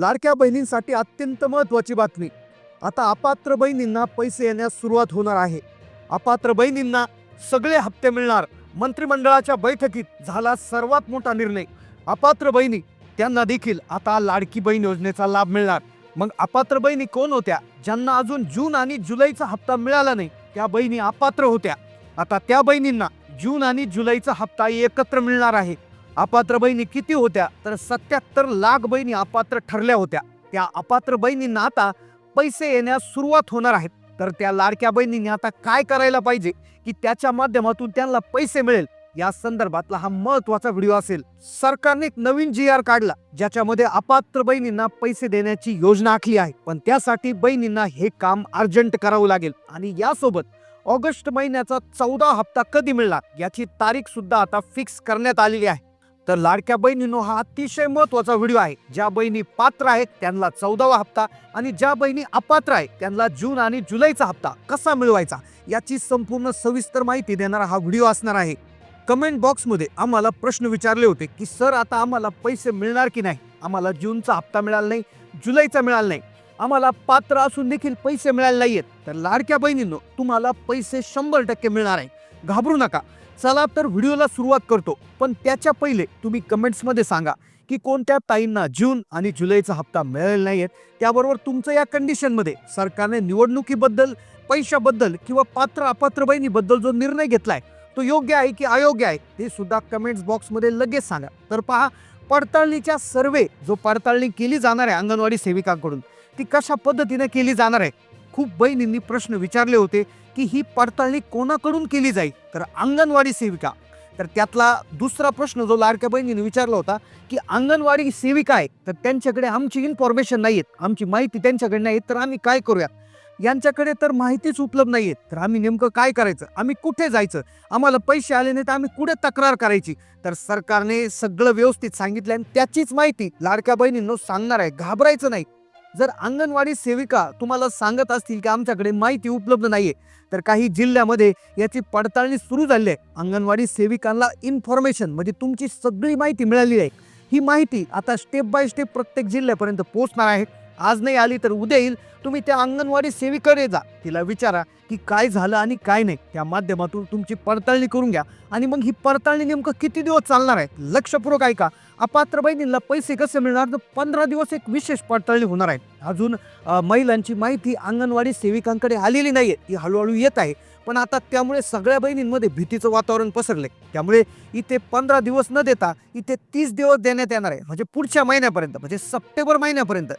लाडक्या बहिणींसाठी अत्यंत महत्त्वाची बातमी. आता अपात्र बहिणींना पैसे येण्यास सुरुवात होणार आहे. अपात्र बहिणींना सगळे हप्ते मिळणार. मंत्रिमंडळाच्या बैठकीत झाला सर्वात मोठा निर्णय. अपात्र बहिणी त्यांना देखील आता लाडकी बहीण योजनेचा लाभ मिळणार. मग अपात्र बहिणी कोण होत्या? ज्यांना अजून जून आणि जुलैचा हप्ता मिळाला नाही त्या बहिणी अपात्र होत्या. आता त्या बहिणींना जून आणि जुलैचा हप्ता एकत्र मिळणार आहे. अपात्र बहिणी किती होत्या तर सत्याहत्तर लाख बहिणी अपात्र ठरल्या होत्या. त्या अपात्र बहिणींना आता पैसे येण्यास सुरुवात होणार आहेत. तर त्या लाडक्या बहिणींनी आता काय करायला पाहिजे की त्याच्या माध्यमातून त्यांना पैसे मिळेल? या संदर्भातला हा महत्त्वाचा व्हिडिओ असेल. सरकारने एक नवीन जी आर काढला ज्याच्यामध्ये अपात्र बहिणींना पैसे देण्याची योजना आखली आहे. पण त्यासाठी बहिणींना हे काम अर्जंट करावं लागेल. आणि यासोबत ऑगस्ट महिन्याचा चौदा हप्ता कधी मिळणार याची तारीख सुद्धा आता फिक्स करण्यात आलेली आहे. तर लाडक्या बहिणींनो हा अतिशय महत्त्वाचा व्हिडिओ आहे. ज्या बहिणी पात्र आहेत त्यांना चौदावा हप्ता आणि ज्या बहिणी अपात्र आहेत त्यांना जून आणि जुलैचा हप्ता कसा मिळवायचा याची संपूर्ण सविस्तर माहिती देणारा हा व्हिडिओ असणार आहे. कमेंट बॉक्समध्ये आम्हाला प्रश्न विचारले होते की सर आता आम्हाला पैसे मिळणार की नाही? आम्हाला जूनचा हप्ता मिळाला नाही जुलैचा मिळाला नाही. आम्हाला पात्र असून देखील पैसे मिळाले नाहीयेत. तर लाडक्या बहिणींनो तुम्हाला पैसे शंभर टक्के मिळणार आहे. घाबरू नका. चला तर व्हिडिओला सुरुवात करतो. पण त्याच्या पहिले तुम्ही कमेंट्समध्ये सांगा की कोणत्या ताईंना जून आणि जुलैचा हप्ता मिळालेला नाही आहेत त्याबरोबर तुमचं या कंडिशनमध्ये सरकारने निवडणुकीबद्दल पैशाबद्दल किंवा पात्र अपात्र बहिणीबद्दल जो निर्णय घेतलाय तो योग्य आहे की अयोग्य आहे ते सुद्धा कमेंट्स बॉक्समध्ये लगेच सांगा. तर पहा पडताळणीच्या सर्वे जो पडताळणी केली जाणार आहे अंगणवाडी सेविकांकडून ती कशा पद्धतीने केली जाणार आहे? खूप बहिणींनी प्रश्न विचारले होते की ही पडताळणी कोणाकडून केली जाईल? तर अंगणवाडी सेविका. तर त्यातला दुसरा प्रश्न जो लाडक्या बहिणीने विचारला होता की अंगणवाडी सेविका आहे तर त्यांच्याकडे आमची इन्फॉर्मेशन नाही आहेत आमची माहिती त्यांच्याकडे नाही तर आम्ही काय करूया यांच्याकडे तर माहितीच उपलब्ध नाही आहेत तर आम्ही नेमकं काय करायचं? आम्ही कुठे जायचं? आम्हाला पैसे आले नाही तर आम्ही कुठे तक्रार करायची? तर सरकारने सगळं व्यवस्थित सांगितलं आणि त्याचीच माहिती लाडक्या बहिणींनो सांगणार आहे. घाबरायचं नाही. जर अंगणवाडी सेविका तुम्हाला सांगत असतील की आमच्याकडे माहिती उपलब्ध नाहीये तर काही जिल्ह्यामध्ये याची पडताळणी सुरू झाली आहे. अंगणवाडी सेविकांना इन्फॉर्मेशन म्हणजे तुमची सगळी माहिती मिळाली आहे. ही माहिती आता स्टेप बाय स्टेप प्रत्येक जिल्ह्यापर्यंत पोहोचणार आहे. आज नाही आली तर उद्या येईल. तुम्ही त्या अंगणवाडी सेविकडे जा. तिला विचारा. की काय झालं आणि काय नाही. त्या माध्यमातून तुमची पडताळणी करून घ्या. आणि मग ही पडताळणी नेमकं किती दिवस चालणार आहे? लक्षपूर्वक ऐका. अपात्र बहिणींना पैसे कसे मिळणार? तर पंधरा दिवस एक विशेष पडताळणी होणार आहे. अजून महिलांची माहिती अंगणवाडी सेविकांकडे आलेली नाही आहे ती हळूहळू येत आहे. पण आता त्यामुळे सगळ्या बहिणींमध्ये भीतीचं वातावरण पसरले त्यामुळे इथे पंधरा दिवस न देता इथे तीस दिवस देण्यात येणार आहे. म्हणजे पुढच्या महिन्यापर्यंत म्हणजे सप्टेंबर महिन्यापर्यंत.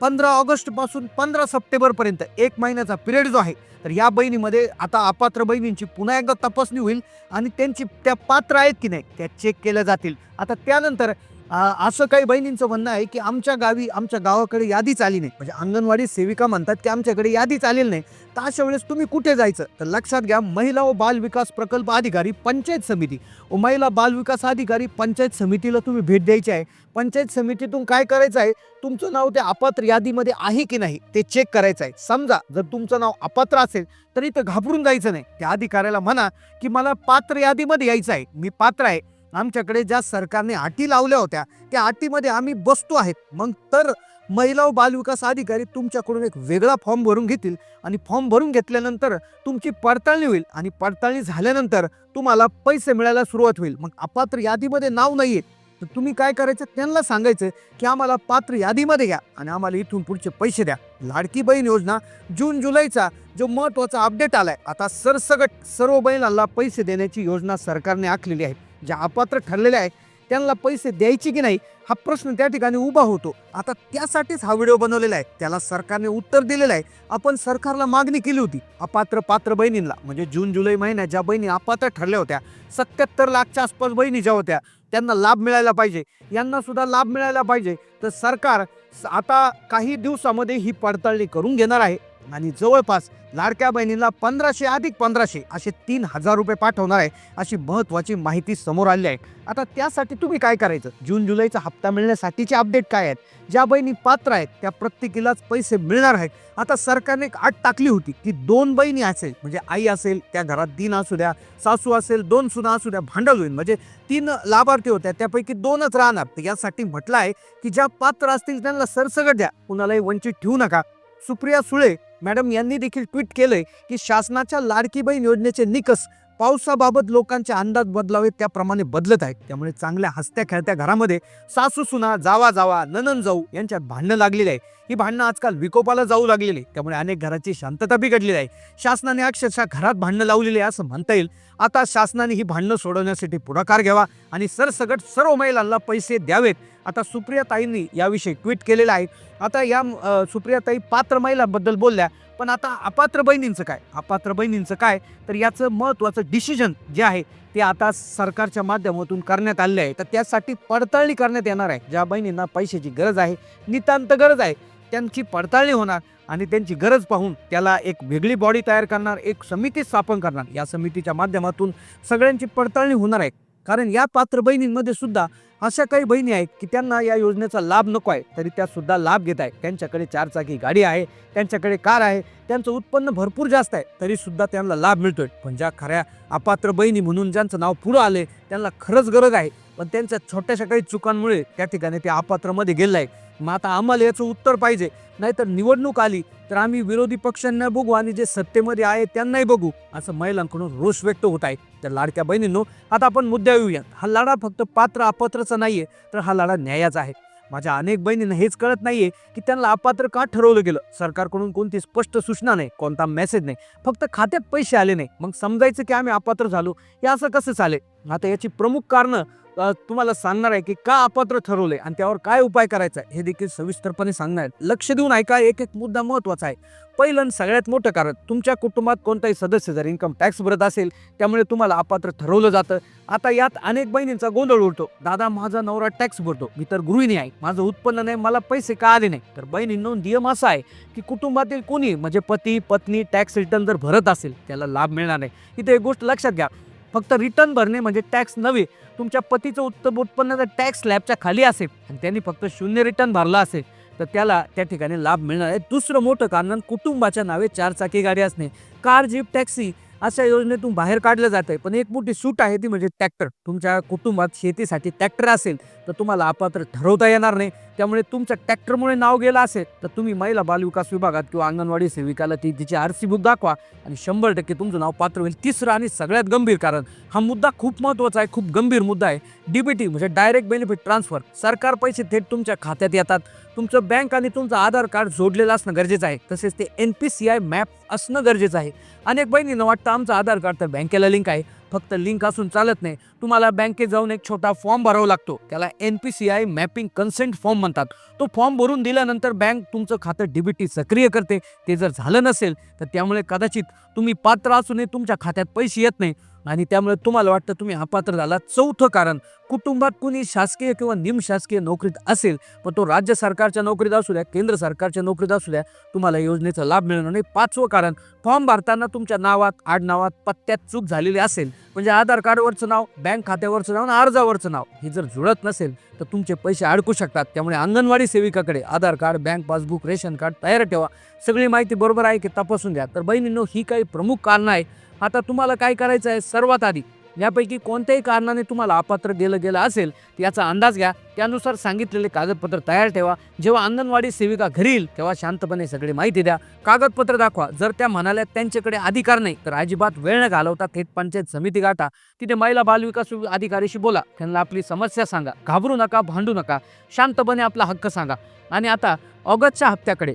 पंधरा ऑगस्टपासून पंधरा सप्टेंबरपर्यंत एक महिन्याचा पिरियड जो आहे तर या बहिणीमध्ये आता अपात्र बहिणींची पुन्हा एकदा तपासणी होईल आणि त्यांची त्या पात्र आहेत की नाही त्या चेक केल्या जातील. आता त्यानंतर असं काही बहिणींचं म्हणणं आहे की आमच्या गावी आमच्या गावाकडे यादीच आली नाही. म्हणजे अंगणवाडी सेविका म्हणतात की आमच्याकडे यादीच आलेली नाही. तर अशा वेळेस तुम्ही कुठे जायचं? तर लक्षात घ्या महिला व बाल विकास प्रकल्प अधिकारी पंचायत समिती. व महिला बाल विकास अधिकारी पंचायत समितीला तुम्ही भेट द्यायची आहे. पंचायत समितीतून काय करायचं आहे? तुमचं नाव त्या अपात्र यादीमध्ये आहे की नाही? ते चेक करायचं आहे. समजा जर तुमचं नाव अपात्र असेल तर इथं घाबरून जायचं नाही. त्या अधिकाऱ्याला म्हणा की मला पात्र यादीमध्ये यायचं आहे. मी पात्र आहे. आमच्याकडे ज्या सरकारने अटी लावल्या होत्या त्या अटीमध्ये आम्ही बसतो आहेत. मग तर महिला व बालविकास अधिकारी तुमच्याकडून एक वेगळा फॉर्म भरून घेतील आणि फॉर्म भरून घेतल्यानंतर तुमची पडताळणी होईल आणि पडताळणी झाल्यानंतर तुम्हाला पैसे मिळायला सुरुवात होईल. मग अपात्र यादीमध्ये नाव नाही आहे तर तुम्ही काय करायचं? त्यांना सांगायचं की आम्हाला पात्र यादीमध्ये घ्या आणि आम्हाला इथून पुढचे पैसे द्या. लाडकी बहीण योजना जून जुलैचा जो महत्त्वाचा अपडेट आलाय आता सरसगट सर्व बहिणांना पैसे देण्याची योजना सरकारने आखलेली आहे. ज्या अपात्र ठरलेल्या आहे त्यांना पैसे द्यायचे की नाही हा प्रश्न त्या ठिकाणी उभा होतो. आता त्यासाठीच हा व्हिडिओ बनवलेला आहे. त्याला सरकारने उत्तर दिलेलं आहे. आपण सरकारला मागणी केली होती अपात्र पात्र बहिणींना. म्हणजे जून जुलै महिन्यात ज्या बहिणी अपात्र ठरल्या होत्या सत्याहत्तर लाखच्या आसपास बहिणी ज्या होत्या त्यांना लाभ मिळायला पाहिजे. यांना सुद्धा लाभ मिळायला पाहिजे. तर सरकार आता काही दिवसामध्ये ही पडताळणी करून घेणार आहे. आणि जवळपास लाडक्या बहिणीला पंधराशे अधिक पंधराशे असे तीन हजार रुपये पाठवणार आहे अशी महत्त्वाची माहिती समोर आली आहे. आता त्यासाठी तुम्ही काय करायचं? जून जुलैचा हप्ता मिळण्यासाठीचे अपडेट काय आहेत? ज्या बहिणी पात्र आहेत त्या प्रत्येकीलाच पैसे मिळणार आहेत. आता सरकारने एक आट टाकली होती की दोन बहिणी असेल म्हणजे आई असेल त्या घरात दिन असू द्या सासू असेल दोन सुना असू द्या भांडल होईल. म्हणजे तीन लाभार्थी होत्या त्यापैकी दोनच राहणार. तर यासाठी म्हटलं आहे की ज्या पात्र असतील त्यांना सरसगट द्या. कुणालाही वंचित ठेवू नका. सुप्रिया सुळे मॅडम यांनी देखील ट्विट केलंय की शासनाच्या लाडकी बहीण योजनेचे निकष पावसाबाबत लोकांचे अंदाज बदलावेत त्याप्रमाणे बदलत आहेत. त्यामुळे चांगल्या हसत्या खेळत्या घरामध्ये सासू सुना जावा जावा ननन जाऊ यांच्यात भांडणं लागलेली आहे. ही भांडणं आजकाल विकोपाला जाऊ लागलेली आहे. त्यामुळे अनेक घराची शांतता बिघडलेली आहे. शासनाने अक्षरशः घरात भांडणं लावलेली आहे असं म्हणता येईल. आता शासनाने ही भांडणं सोडवण्यासाठी पुढाकार घ्यावा आणि सरसगट सर्व महिलांना पैसे द्यावेत. आता सुप्रिया ताईंनी याविषयी ट्विट केलेलं आहे. आता या सुप्रियाताई सुप्रिया ताई पात्र महिलांबद्दल बोलल्या पण आता अपात्र बहिणींचं काय? अपात्र बहिणींचं काय? तर याचं महत्त्वाचं डिसिजन जे आहे ते आता सरकारच्या माध्यमातून करण्यात आले आहे. तर त्यासाठी पडताळणी करण्यात येणार आहे. ज्या बहिणींना पैशाची गरज आहे नितांत गरज आहे त्यांची पडताळणी होणार आणि त्यांची गरज पाहून त्याला एक वेगळी बॉडी तयार करणार एक समिती स्थापन करणार. या समितीच्या माध्यमातून सगळ्यांची पडताळणी होणार आहे. कारण या पात्र बहिणींमध्ये सुद्धा अशा काही बहिणी आहेत की त्यांना या योजनेचा लाभ नको आहे तरी त्या सुद्धा लाभ घेत आहेत. त्यांच्याकडे चारचाकी गाडी आहे त्यांच्याकडे कार आहे त्यांचं उत्पन्न भरपूर जास्त आहे तरी सुद्धा त्यांना लाभ मिळतोय. पण ज्या खऱ्या अपात्र बहिणी म्हणून ज्यांचं नाव पुढं आले त्यांना खरंच गरज आहे. पण त्यांच्या छोट्याशा काही चुकांमुळे त्या ठिकाणी ते अपात्रमध्ये गेलं आहे मग आता आम्हाला याचं उत्तर पाहिजे. नाहीतर निवडणूक आली तर आम्ही विरोधी पक्षांना बघू आणि जे सत्तेमध्ये आहे त्यांनाही बघू असं महिलांकडून रोष व्यक्त होत आहे. तर लाडक्या बहिणींनो आता आपण मुद्दा येऊयात. हा लढा फक्त पात्र अपात्रचा नाहीये तर हा लढा न्यायाचा आहे. माझ्या अनेक बहिणींना हेच कळत नाहीये की त्यांना अपात्र का ठरवलं गेलं? सरकारकडून कोणती स्पष्ट सूचना नाही कोणता मेसेज नाही फक्त खात्यात पैसे आले नाही. मग समजायचं की आम्ही अपात्र झालो हे असं कसं चालेल? आता याची प्रमुख कारणं तुम्हाला सांगणार आहे की का अपात्र ठरवले आणि त्यावर काय उपाय करायचा आहे हे देखील सविस्तरपणे सांगणार आहे. लक्ष देऊन ऐका एक एक मुद्दा महत्त्वाचा आहे. पहिलं आणि सगळ्यात मोठं कारण तुमच्या कुटुंबात कोणताही सदस्य जर इन्कम टॅक्स भरत असेल त्यामुळे तुम्हाला अपात्र ठरवलं जातं. आता यात अनेक बहिणींचा गोंधळ उडतो. दादा माझा नवरा टॅक्स भरतो. मी तर गृहिणी आहे. माझं उत्पन्न नाही. मला पैसे का आले नाही? तर बहिणींनो नियम असा आहे की कुटुंबातील कोणी म्हणजे पती पत्नी टॅक्स रिटर्न जर भरत असेल त्याला लाभ मिळणार नाही. इथे एक गोष्ट लक्षात घ्या. फक्त रिटर्न भरणे म्हणजे टॅक्स नव्हे तुमच्या पतीचं उत्तम उत्पन्न जर टॅक्स स्लॅबच्या खाली असेल आणि त्यांनी फक्त शून्य रिटर्न भरला असेल तर त्याला त्या ठिकाणी लाभ मिळणार आहे. दुसरं मोठं कारण कुटुंबाच्या नावे चारचाकी गाडी असणे. कार जीप टॅक्सी अशा योजनेतून बाहेर काढलं जात आहे पण एक मोठी सूट आहे ती म्हणजे ट्रॅक्टर. तुमच्या कुटुंबात शेतीसाठी ट्रॅक्टर असेल तर तुम्हाला अपात्र ठरवता येणार नाही. त्यामुळे तुमच्या ट्रॅक्टरमुळे नाव गेलं असेल तर तुम्ही महिला बालविकास विभागात किंवा अंगणवाडी सेविकाला ती तिची आर सी बुक दाखवा आणि शंभर टक्के तुमचं नाव पात्र होईल. तिसरं आणि सगळ्यात गंभीर कारण हा मुद्दा खूप महत्त्वाचा आहे खूप गंभीर मुद्दा आहे. डीबीटी म्हणजे डायरेक्ट बेनिफिट ट्रान्सफर सरकार पैसे थेट तुमच्या खात्यात येतात. तुमचं बँक आणि तुमचं आधार कार्ड जोडलेलं असणं गरजेचं आहे. तसेच ते N P C I map असणं गरजेचं आहे. अनेक बहिणींना वाटतं आमचं आधार कार्ड तर बँकेला लिंक आहे. फक्त लिंक असून चालत नाही. तुम्हाला बँकेत जाऊन एक छोटा फॉर्म भरावा लागतो. त्याला N P C I mapping consent form म्हणतात. तो फॉर्म भरून दिल्यानंतर बँक तुमचं खातं डीबीटी सक्रिय करते. ते जर झालं नसेल तर त्यामुळे कदाचित तुम्ही पात्र असूनही तुमच्या खात्यात पैसे येत नाही. आणि त्यामुळे तुम्हाला वाटतं तुम्ही अपात्र झाला चौथं कारण कुटुंबात कुणी शासकीय किंवा निमशासकीय नोकरीत असेल पण तो राज्य सरकारच्या नोकरीत असू द्या केंद्र सरकारच्या नोकरीत असू द्या तुम्हाला योजनेचा लाभ मिळणार नाही. पाचवं कारण फॉर्म भरताना तुमच्या नावात आडनावात पत्त्यात चूक झालेली असेल म्हणजे आधार कार्डवरचं नाव बँक खात्यावरचं नाव आणि अर्जावरचं नाव हे जर जुळत नसेल तर तुमचे पैसे अडकू शकतात. त्यामुळे anganwadi सेविकाकडे Aadhaar card bank passbook ration card तयार ठेवा. सगळी माहिती बरोबर आहे की तपासून द्या तर बहिणींनो ही काही प्रमुख कारणं आहे. आता तुम्हाला काय करायचं आहे सर्वात आधी यापैकी कोणत्याही कारणाने तुम्हाला अपात्र दिलं गेलं असेल याचा अंदाज घ्या. त्यानुसार सांगितलेले कागदपत्र तयार ठेवा. जेव्हा अंगणवाडी सेविका घरी येईल तेव्हा शांतपणे सगळी माहिती द्या. कागदपत्र दाखवा. जर त्या म्हणाल्या त्यांच्याकडे अधिकार नाही तर अजिबात वेळ न घालवता थेट पंचायत समिती गाठा. तिथे महिला बालविकास अधिकारीशी बोला. त्यांना आपली समस्या सांगा. घाबरू नका भांडू नका. शांतपणे आपला हक्क सांगा. आणि आता ऑगस्टच्या हप्त्याकडे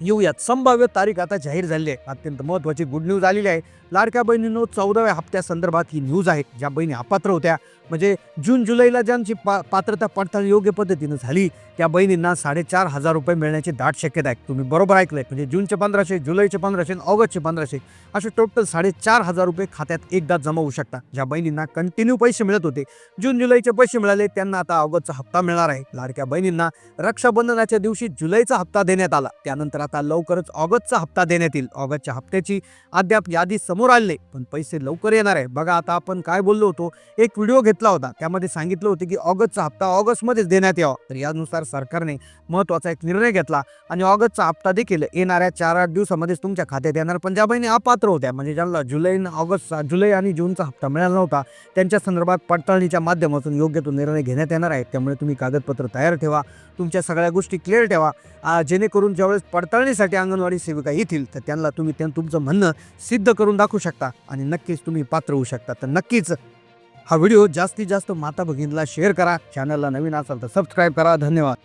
येऊयात. संभाव्य तारीख आता जाहीर झाली आहे. अत्यंत महत्त्वाची गुड न्यूज आलेली आहे. लाडक्या बहिणींनो चौदाव्या हप्त्यासंदर्भात ही न्यूज आहे. ज्या बहिणी अपात्र होत्या म्हणजे जून जुलैला ज्यांची पा पात्रता पडताळणी योग्य पद्धतीनं झाली त्या बहिणींना साडेचार हजार रुपये मिळण्याची दाट शक्यता आहे. तुम्ही बरोबर ऐकलंय. म्हणजे जूनचे पंधराशे जुलैचे पंधराशे आणि ऑगस्टचे पंधराशे असे टोटल साडेचार हजार रुपये खात्यात एकदा जमा होऊ शकता ज्या बहिणींना कंटिन्यू पैसे मिळत होते. जून जुलैचे पैसे मिळाले त्यांना आता ऑगस्टचा हप्ता मिळणार आहे. लाडक्या बहिणींना रक्षाबंधनाच्या दिवशी जुलैचा हप्ता देण्यात आला. त्यानंतर आता लवकरच ऑगस्टचा हप्ता देण्यात येईल. ऑगस्टच्या हप्त्याची अद्याप यादी समोर आली नाही पण पैसे लवकर येणार आहे. बघा आता आपण काय बोललो होतो एक व्हिडिओ घेतो घेतला होता. त्यामध्ये सांगितलं होतं की ऑगस्टचा हप्ता ऑगस्टमध्येच देण्यात यावा. तर यानुसार सरकारने महत्त्वाचा एक निर्णय घेतला आणि ऑगस्टचा हप्ता देखील येणाऱ्या चार आठ दिवसामध्येच तुमच्या खात्यात येणार. पण ज्या बहिणी अपात्र होत्या म्हणजे ज्यांना जुलै ऑगस्टचा जुलै आणि जूनचा हप्ता मिळाला नव्हता त्यांच्या संदर्भात पडताळणीच्या माध्यमातून योग्य तो निर्णय घेण्यात येणार आहे. त्यामुळे तुम्ही कागदपत्र तयार ठेवा तुमच्या सगळ्या गोष्टी क्लिअर ठेवा जेणेकरून ज्यावेळेस पडताळणीसाठी अंगणवाडी सेविका येतील तर त्यांना तुम्ही त्या तुमचं म्हणणं सिद्ध करून दाखवू शकता आणि नक्कीच तुम्ही पात्र होऊ शकता. तर नक्कीच हा व्हिडिओ जास्तीत जास्त माता भगिनीला शेअर करा. चॅनलला नवीन असाल तर सबस्क्राईब करा. धन्यवाद.